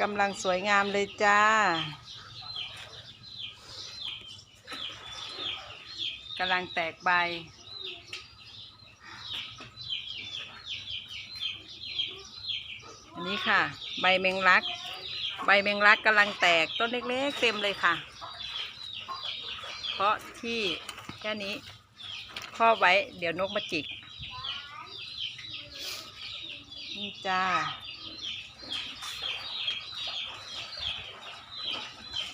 กำลังสวยงามเลยจ้ากำลังแตกใบ อันนี้ค่ะ ใบแมงลัก ใบแมงลักกำลังแตกต้นเล็กๆเต็มเลยค่ะ เพราะที่แค่นี้ครอบไว้เดี๋ยวนกมาจิก นี่จ้า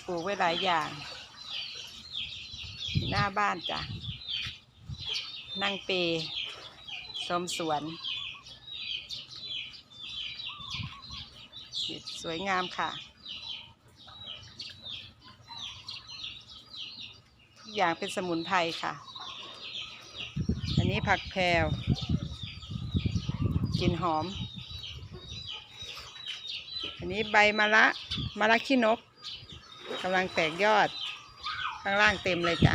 ป ลูกไว้หลายอย่าง หน้าบ้านจ้ะ นั่งเปชมสวน สวยงามค่ะ ทุกอย่างเป็นสมุนไพรค่ะ อันนี้ผักแพรวกลิ่นหอม อันนี้ใบมะละมะละขี้นก กำลังแตกยอด ข้างล่างเต็มเลยจ้ะ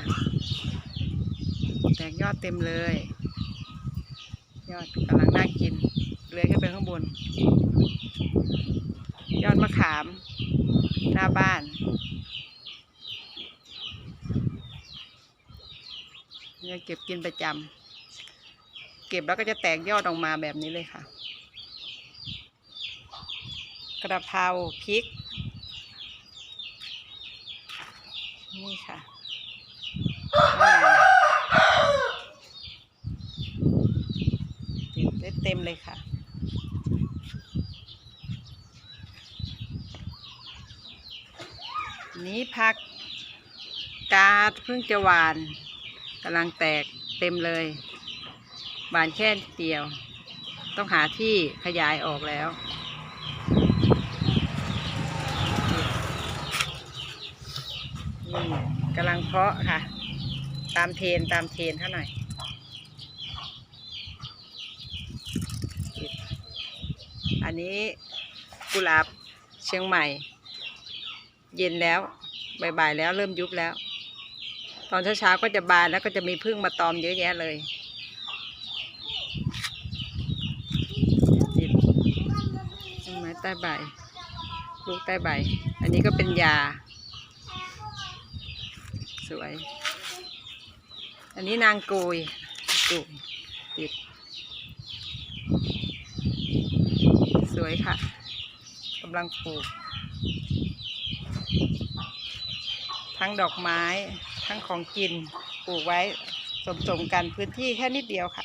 แตกยอดเต็มเลย ยอดกำลังน่ากินเลื้อยขึ้นไปข้างบน ยอดมะขาม หน้าบ้าน เนี่ยเก็บกินประจำเก็บแล้วก็จะแตกยอดออกมาแบบนี้เลยค่ะ กระเพราพริก นี่ค่ะติดได้เต็มเลยค่ะ นี้พักกาดเพิ่งจะหวานกำลังแตกเต็มเลยหวานแค่เดียว ต้องหาที่ขยายออกแล้ว นี่กำลัง เพาะค่ะ ตามเทนตามเทนเท่าหน่อยอันนี้กุหลาบเชียงใหม่ เย็นแล้วบ่ายๆแล้วเริ่มยุบแล้ว ตอนเช้าๆก็จะบานแล้วก็จะมีพึ่งมาตอมเยอะแยะเลยไม้ใต้ใบลูกใต้ใบ อันนี้ก็เป็นยา สวย อันนี้นางโกยกุยติด สวยค่ะกำลังปลูก ทั้งดอกไม้ทั้งของกินปลูกไว้สมๆกันพื้นที่แค่นิดเดียวค่ะ